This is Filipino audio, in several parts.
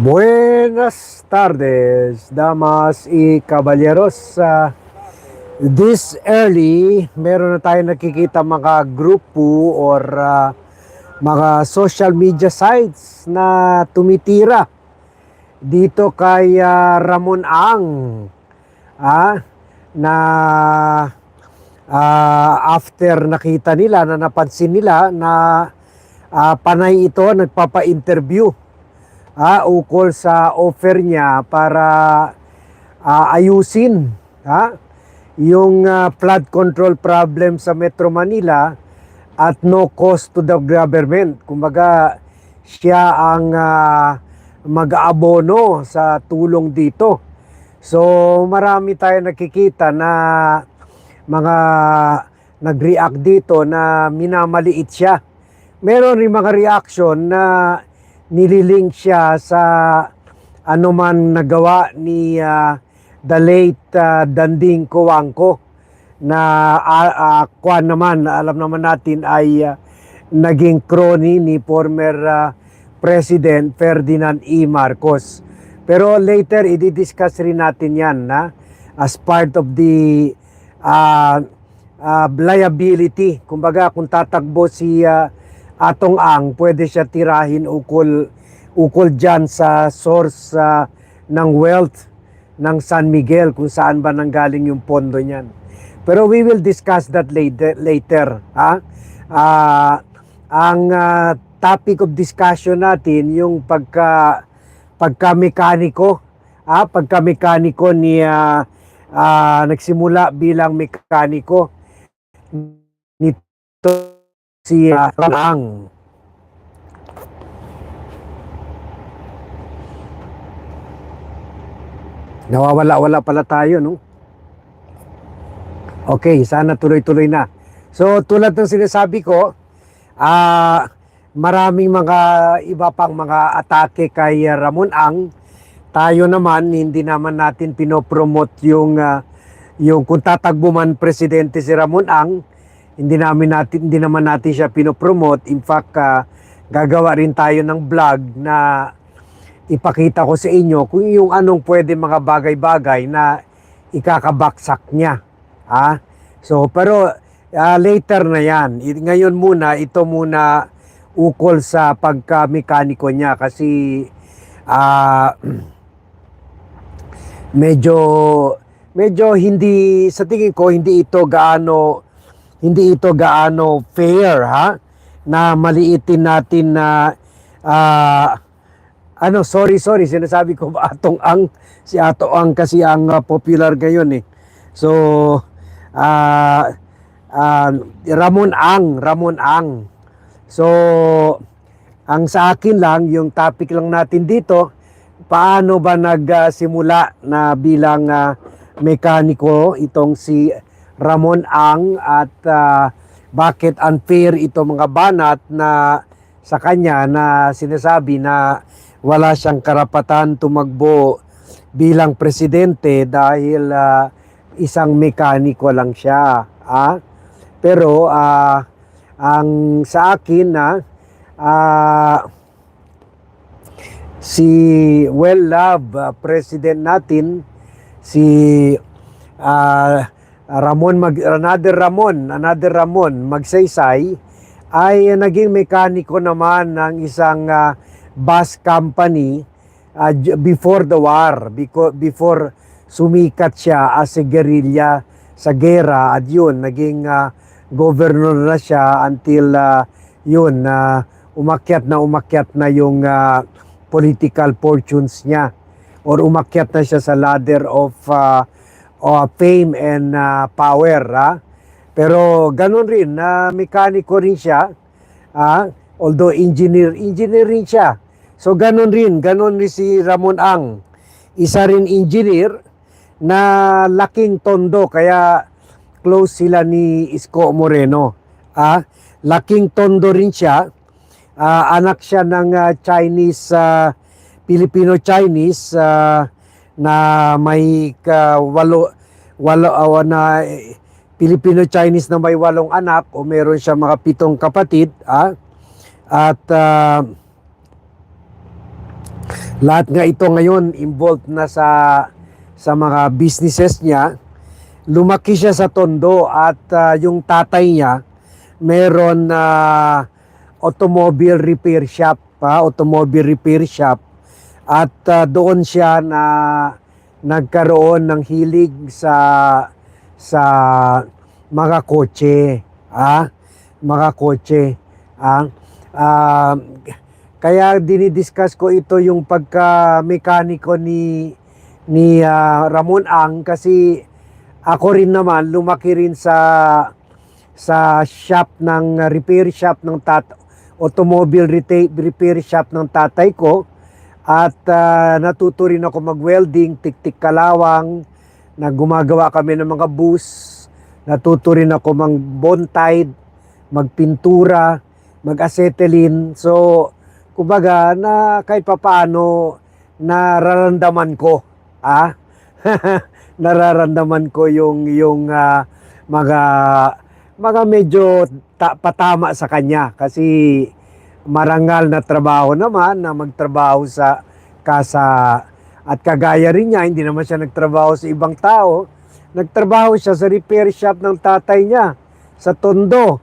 Buenas tardes, damas y caballeros. Ah, this early, meron na tayo nakikita mga grupo or ah, mga social media sites na tumitira dito kay ah, Ramon Ang ah, na ah, after nakita nila na napansin nila na ah, panay ito nagpapa-interview ah, ukol sa offer niya para ah, ayusin ha, yung ah, flood control problem sa Metro Manila at no cost to the government. Kumbaga, siya ang ah, mag-aabono sa tulong dito. So, marami tayo nakikita na mga nag-react dito na minamaliit siya. Meron rin mga reaction na nililink siya sa man nagawa ni ah, the late ah, Danding Kuwangko na uh, kwan naman alam naman natin ay ah, naging crony ni former ah, President Ferdinand E. Marcos. Pero later i-discuss rin natin yan na as part of the ah, ah, liability. Kumbaga kung tatakbo si ah, Atong Ang, pwede siya tirahin ukol ukol dyan sa source ah, ng wealth ng San Miguel kung saan ba nanggaling yung pondo niyan. Pero we will discuss that later. later ha? Ah, ang ah, topic of discussion natin yung pagka pagka-mekaniko, ah, pagka-mekaniko ni ah, ah, nagsimula bilang mekaniko nito si uh, Ang. Nawawala-wala pala tayo, no? Okay, sana tuloy-tuloy na. So, tulad ng sinasabi ko, ah maraming mga iba pang mga atake kay Ramon Ang. Tayo naman, hindi naman natin pinopromote yung, ah, yung kung tatagbo man presidente si Ramon Ang, hindi namin natin hindi naman natin siya pinopromote. In fact, ah, gagawa rin tayo ng vlog na ipakita ko sa inyo kung yung anong pwede mga bagay-bagay na ikakabaksak niya. Ha? So, pero ah, later na yan. Ngayon muna, ito muna ukol sa pagka-mekaniko niya kasi ah, medyo medyo hindi sa tingin ko hindi ito gaano hindi ito gaano fair ha? Na maliitin natin na ah, ano sorry sorry sinasabi ko ba atong ang si Ato ang kasi ang ah, popular ngayon eh. So ah ah, Ramon Ang Ramon Ang. So ang sa akin lang yung topic lang natin dito paano ba nagsimula na bilang ah, mekaniko itong si Ramon Ang at ah, bakit unfair ito mga banat na sa kanya na sinasabi na wala siyang karapatan tumakbo bilang presidente dahil ah, isang mekaniko lang siya. Ah? Pero ah, ang sa akin na ah, si well love president natin si ah, Ramon mag another Ramon another Ramon magsaysay ay naging mekaniko naman ng isang ah, bus company j- before the war before, before sumikat siya as a guerrilla sa gera at yun naging ah, governor na siya until ah, yun na umakyat na umakyat na yung ah, political fortunes niya or umakyat na siya sa ladder of ah, of fame and ah, power ah. pero ganun rin na mekaniko rin siya ah, although engineer engineer rin siya. So ganun rin ganun rin si Ramon Ang. Isa rin engineer na laking tondo kaya close sila ni Isko Moreno ah laking tondo rin siya. Ah, anak siya ng ah, Chinese ah, Filipino-Chinese ah, na may ka, walo walo ah, na eh, Filipino-Chinese na may walong anak o meron siya mga pitong kapatid ah, at ah, lahat nga ito ngayon involved na sa sa mga businesses niya. Lumaki siya sa Tondo at ah, yung tatay niya meron na automobile repair shop, pa, automobile repair shop at ah, doon siya na nagkaroon ng hilig sa sa mga kotse, ah, mga kotse, ah. Ah, kaya dinidiscuss ko ito yung pagka-mekaniko ni ni ah, Ramon Ang kasi ako rin naman lumaki rin sa sa shop ng repair shop ng tat automobile repair shop ng tatay ko at ah, natuto rin ako mag-welding, tik-tik kalawang, na gumagawa kami ng mga bus, natuto rin ako mag-bondtide, magpintura, mag-acetylene. So, kumbaga, na kahit papaano, nararamdaman ko, ah, nararamdaman ko yung, yung ah, mga, mga medyo ta- patama sa kanya. Kasi marangal na trabaho naman na magtrabaho sa kasa at kagaya rin niya, hindi naman siya nagtrabaho sa ibang tao. Nagtrabaho siya sa repair shop ng tatay niya sa Tondo.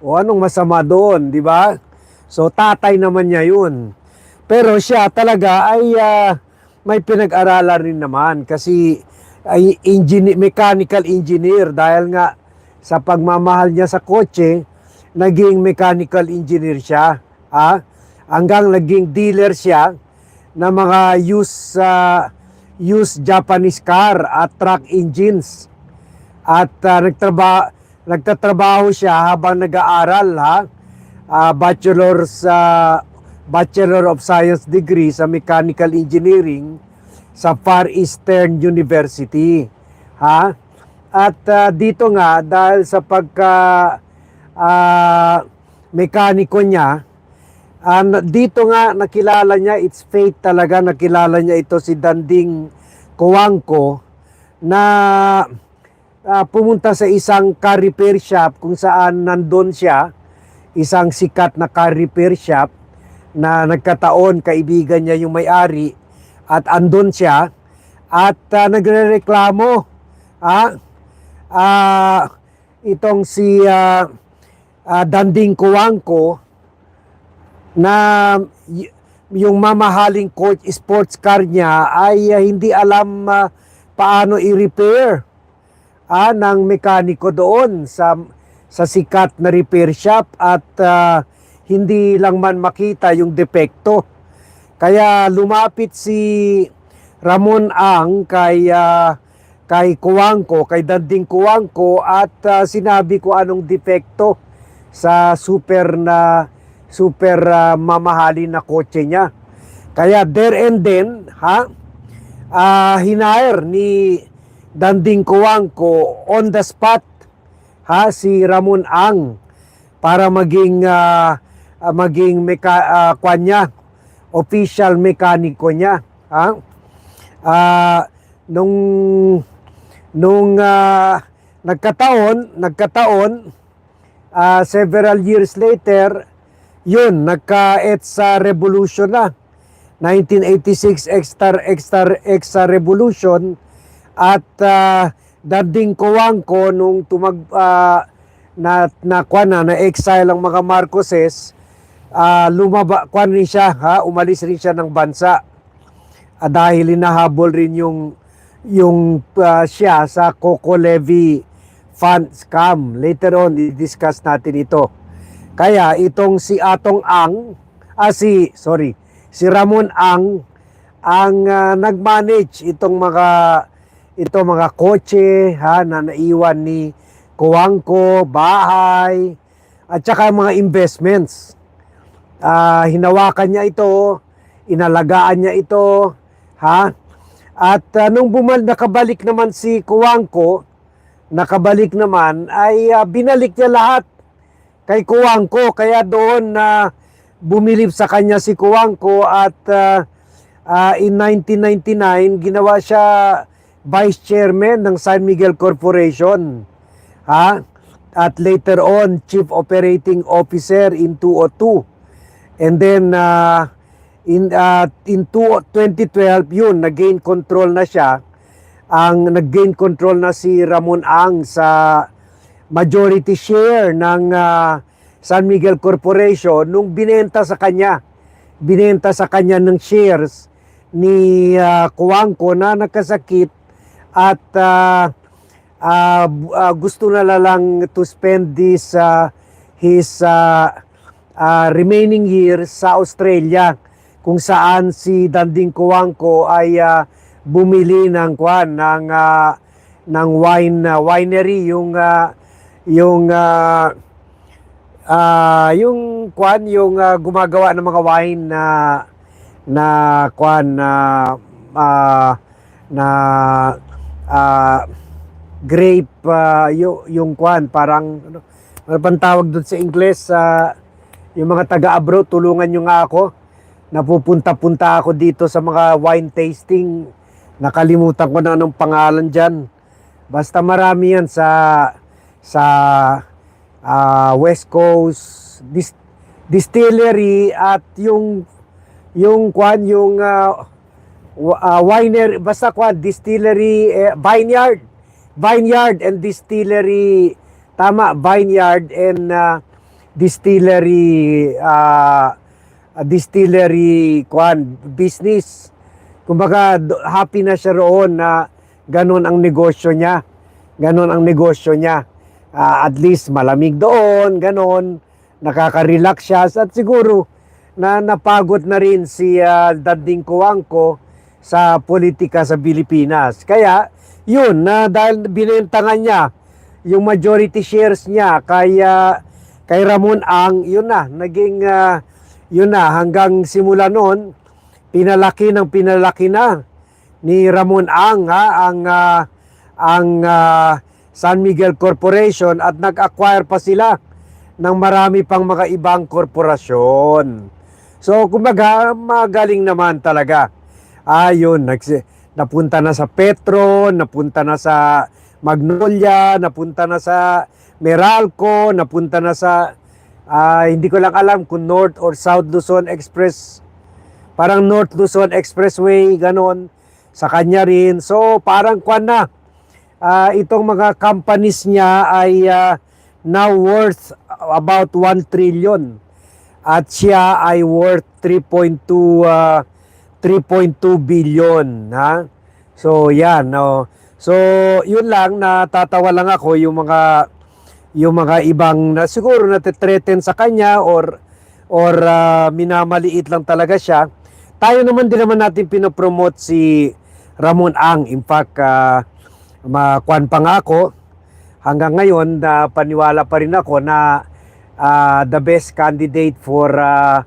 O anong masama doon, di ba? So tatay naman niya yun. Pero siya talaga ay ah, may pinag-aralan rin naman kasi ay engineer, mechanical engineer dahil nga sa pagmamahal niya sa kotse, naging mechanical engineer siya. Ah, hanggang naging dealer siya ng mga used sa used Japanese car at truck engines. At ah, nagtraba nagtatrabaho siya habang nag-aaral ha. Ah, bachelor sa Bachelor of Science degree sa Mechanical Engineering sa Far Eastern University. Ha? At ah, dito nga dahil sa pagka ah, mekaniko niya, Na- dito nga nakilala niya, it's fate talaga, nakilala niya ito si Danding Kuwangko na ah, pumunta sa isang car repair shop kung saan nandun siya, isang sikat na car repair shop na nagkataon kaibigan niya yung may-ari at andun siya at ah, nagrereklamo ah, ah, itong si ah, ah, Danding Kuwangko na yung mamahaling coach sports car niya ay ah, hindi alam ah, paano i-repair ah, ng mekaniko doon sa sa sikat na repair shop at ah, hindi lang man makita yung depekto. Kaya lumapit si Ramon Ang kay ah, kay Kuwangko, kay Danding Kuwangko at ah, sinabi ko anong depekto sa super na super ah, mamahalin na kotse niya. Kaya there and then, ha, ah hinire ni Danding Kuwangko on the spot, ha, si Ramon Ang para maging ah, maging meka, kwan niya, official mekaniko niya, ha? Ah, nung nung ah, nagkataon, nagkataon ah, several years later, yun, nagka sa revolution na. 1986 extra extra extra revolution. At uh, dading Kuwangko nung tumag ah, na na kwan na, na exile ang mga Marcoses ah, lumaba kwan rin siya ha umalis rin siya ng bansa. Ah, dahil hinahabol rin yung yung ah, siya sa Coco Levy fund scam. Later on i-discuss natin ito kaya itong si Atong Ang, ah si, sorry, si Ramon Ang, ang ah, nag-manage itong mga, itong mga kotse ha, na naiwan ni Kuwangko, bahay, at saka mga investments. Ah, hinawakan niya ito, inalagaan niya ito, ha? At ah, nung bumal nakabalik naman si Kuwangko, nakabalik naman ay ah, binalik niya lahat kay Kuwangko kaya doon na bumilib sa kanya si Kuwangko at ah, ah, in 1999 ginawa siya vice chairman ng San Miguel Corporation ha? At later on chief operating officer in 202 and then ah, in uh, in two- 2012 yun nag-gain control na siya. Ang nag-gain control na si Ramon Ang sa majority share ng ah, San Miguel Corporation nung binenta sa kanya. Binenta sa kanya ng shares ni uh, Kuwangko na nakasakit at ah, ah, bu- ah, gusto na lang to spend this ah, his ah, ah, remaining years sa Australia kung saan si Danding Kuwangko ay ah, bumili ng kwan ng ah, ng wine ah, winery yung ah, yung ah, ah, yung kwan yung ah, gumagawa ng mga wine na na kwan na ah, na ah, grape ah, yung, yung kwan parang ano, ano tawag doon sa Ingles sa yung mga taga-abroad tulungan nyo nga ako. Napupunta-punta ako dito sa mga wine tasting. Nakalimutan ko na anong pangalan dyan. Basta marami yan sa sa ah, West Coast dis- distillery at yung yung kwan yung wa- ah, winery basta kwan distillery eh, vineyard. Vineyard and distillery. Tama vineyard and ah, distillery ah, distillery kwan business. Kumbaga happy na siya roon na ganun ang negosyo niya. Ganun ang negosyo niya Ah, at least malamig doon ganun nakaka-relax siya at siguro na napagod na rin si ah, Dading Kuwangko sa politika sa Pilipinas. Kaya, yun, na dahil binenta nga niya yung majority shares niya kay, ah, kay Ramon Ang, yun na, naging, ah, yun na, hanggang simula noon, pinalaki ng pinalaki na ni Ramon Ang, ha, ang, ah, ang ah, San Miguel Corporation at nag-acquire pa sila ng marami pang mga ibang korporasyon. So, kumbaga, magaling naman talaga. Ayun, nagsi- napunta na sa Petro, napunta na sa Magnolia, napunta na sa Meralco, napunta na sa, ah, hindi ko lang alam kung North or South Luzon Express. Parang North Luzon Expressway, ganon. Sa kanya rin. So, parang kwan na. Ah, itong mga companies niya ay ah, now worth about 1 trillion. At siya ay worth 3.2 ah, 3.2 billion ha? So yan no? So yun lang natatawa lang ako yung mga yung mga ibang na siguro natitreten sa kanya or or ah, minamaliit lang talaga siya. Tayo naman din naman natin pinopromote si Ramon Ang. In fact ah, makwan pa nga ako. Hanggang ngayon na paniwala pa rin ako na ah, the best candidate for ah,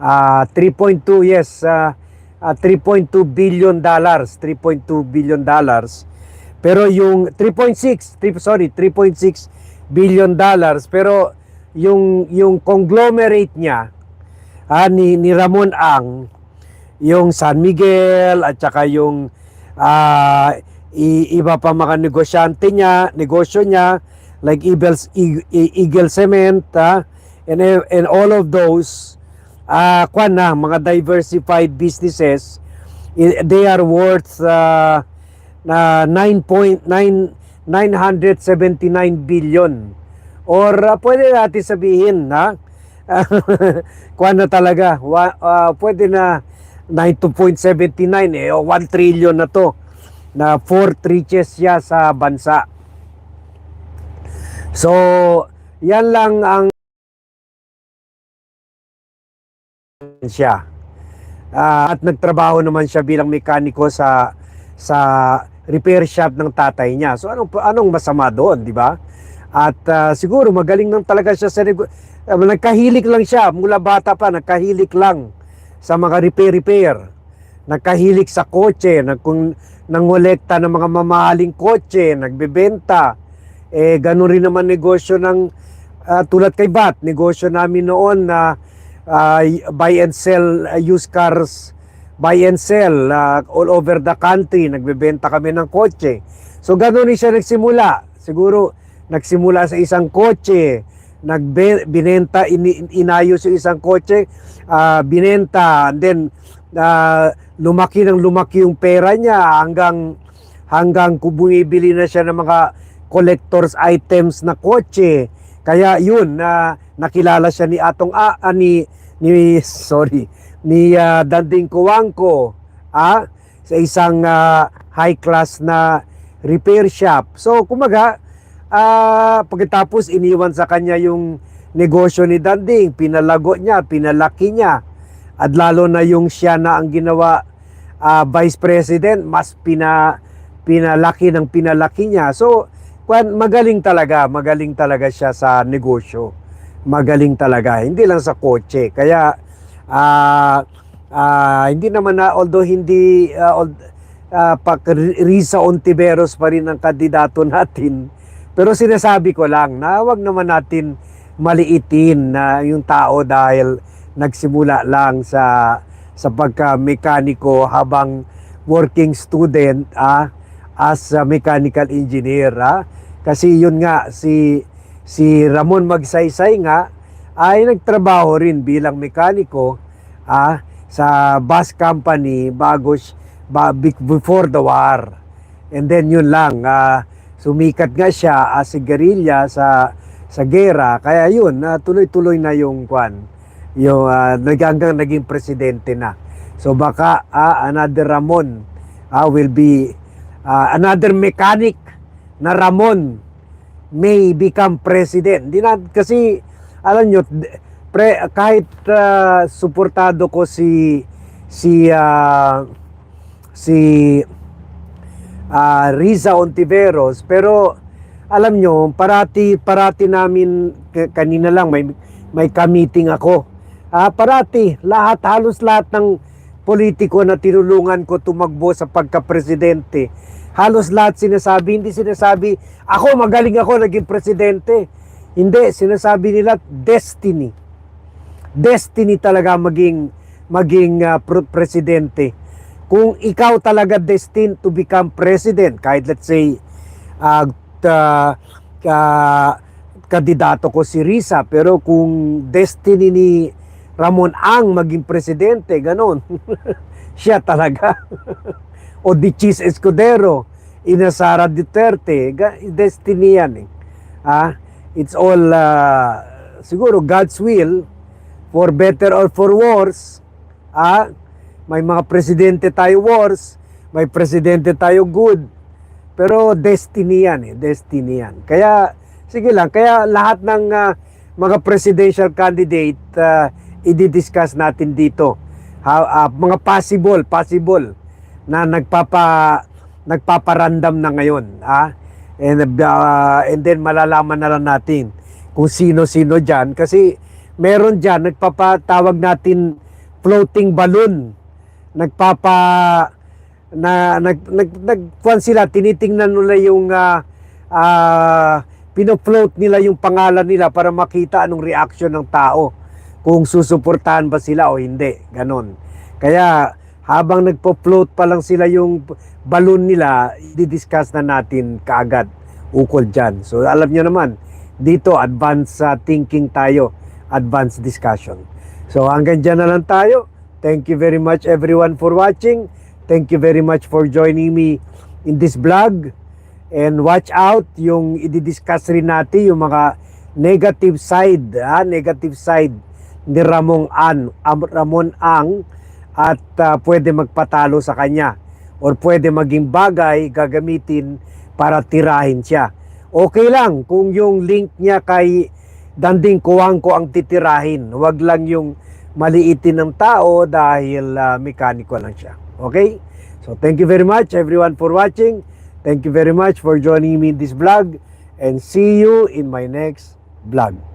ah, 3.2 yes ah, ah, 3.2 billion dollars 3.2 billion dollars. Pero yung 3.6 3, sorry 3.6 billion dollars pero yung yung conglomerate niya ah, ni, ni Ramon Ang yung San Miguel at saka yung ah, i- iba pa mga negosyante niya, negosyo niya like Eagles, Eagle, Cement ah, and and all of those ah kwan na mga diversified businesses they are worth ah, na 9.9 979 billion. Or ah, pwede natin sabihin ha? Kwan na talaga wa, ah, pwede na 92.79 eh o 1 trillion na to na fourth richest siya sa bansa. So, yan lang ang siya. Ah, at nagtrabaho naman siya bilang mekaniko sa sa repair shop ng tatay niya. So anong anong masama doon, di ba? At ah, siguro magaling nang talaga siya sa ah, nagkahilig lang siya mula bata pa, nagkahilig lang sa mga repair-repair. Nagkahilig sa kotse, nag kung nangolekta ng mga mamahaling kotse, nagbebenta. Eh ganun rin naman negosyo ng ah, tulad kay Bat, negosyo namin noon na ah, buy and sell ah, used cars, buy and sell ah, all over the country. Nagbebenta kami ng kotse. So ganun rin siya nagsimula. Siguro nagsimula sa isang kotse, nagbe, binenta, ini, inayos yung isang kotse, ah, binenta, and then ah, lumaki ng lumaki yung pera niya hanggang hanggang bumibili na siya ng mga collector's items na kotse. Kaya yun na nakilala siya ni Atong A, ah, ni ni sorry, ni ah, Danding Kuwangko ah, sa isang ah, high class na repair shop. So kumaga ah pagkatapos iniwan sa kanya yung negosyo ni Danding, pinalago niya, pinalaki niya. At lalo na yung siya na ang ginawa ah, vice president, mas pina pinalaki ng pinalaki niya. So, magaling talaga, magaling talaga siya sa negosyo. Magaling talaga, hindi lang sa kotse. Kaya ah ah, hindi naman na although hindi ah, al- ah, pa, Risa Ontiveros pa rin ang kandidato natin. Pero sinasabi ko lang na wag naman natin maliitin na yung tao dahil nagsimula lang sa sa pagka-mekaniko habang working student ah, as a mechanical engineer ah. Kasi yun nga si si Ramon Magsaysay nga ay nagtrabaho rin bilang mekaniko ah, sa bus company bago before the war. And then yun lang, ah, sumikat nga siya as a guerrilla sa sa gera. Kaya yun, ah, tuloy-tuloy na yung kwan, yung nag- hanggang naging presidente na. So baka ah, another Ramon ah, will be ah, another mechanic na Ramon may become president. Di na, kasi alam nyo, pre, kahit ah, suportado ko si si ah, si ah, Riza Ontiveros pero alam nyo parati parati namin kanina lang may may ka-meeting ako ah, parati lahat halos lahat ng politiko na tinulungan ko tumakbo sa pagka-presidente halos lahat sinasabi hindi sinasabi ako magaling ako naging presidente. Hindi sinasabi nila destiny. Destiny talaga maging maging pro- presidente. Kung ikaw talaga destined to become president, kahit let's say, uh, ta- ka- kandidato ko si Risa, pero kung destiny ni Ramon Ang maging presidente, ganon, siya talaga. o di Chis Escudero, ina Sara Duterte, destiny yan eh. Ah, it's all, uh, siguro God's will, for better or for worse, ah, may mga presidente tayo wars, may presidente tayo good. Pero destiny yan eh, destiny yan. Kaya, sige lang, kaya lahat ng ah, mga presidential candidate, uh, i-discuss natin dito. Ha, ah, mga possible, possible na nagpapa nagpaparandam na ngayon. Ah? And, ah, and then malalaman na lang natin kung sino-sino dyan. Kasi meron dyan, nagpapatawag natin floating balloon nagpapa na nag nag nagkuan sila tinitingnan nila yung uh, pino-float nila yung pangalan nila para makita anong reaction ng tao kung susuportahan ba sila o hindi ganon kaya habang nagpo-float pa lang sila yung balloon nila i-discuss na natin kaagad ukol dyan so alam nyo naman dito advanced uh, thinking tayo advanced discussion so hanggang dyan na lang tayo Thank you very much everyone for watching. Thank you very much for joining me in this vlog. And watch out yung i-discuss rin natin yung mga negative side, ha? negative side ni Ramon An, Am- Ramon Ang at ah, pwede magpatalo sa kanya or pwede maging bagay gagamitin para tirahin siya. Okay lang kung yung link niya kay Danding Kuwangko ang titirahin. Huwag lang yung maliitin ng tao dahil uh, mekaniko lang siya. Okay? So thank you very much everyone for watching. Thank you very much for joining me in this vlog and see you in my next vlog.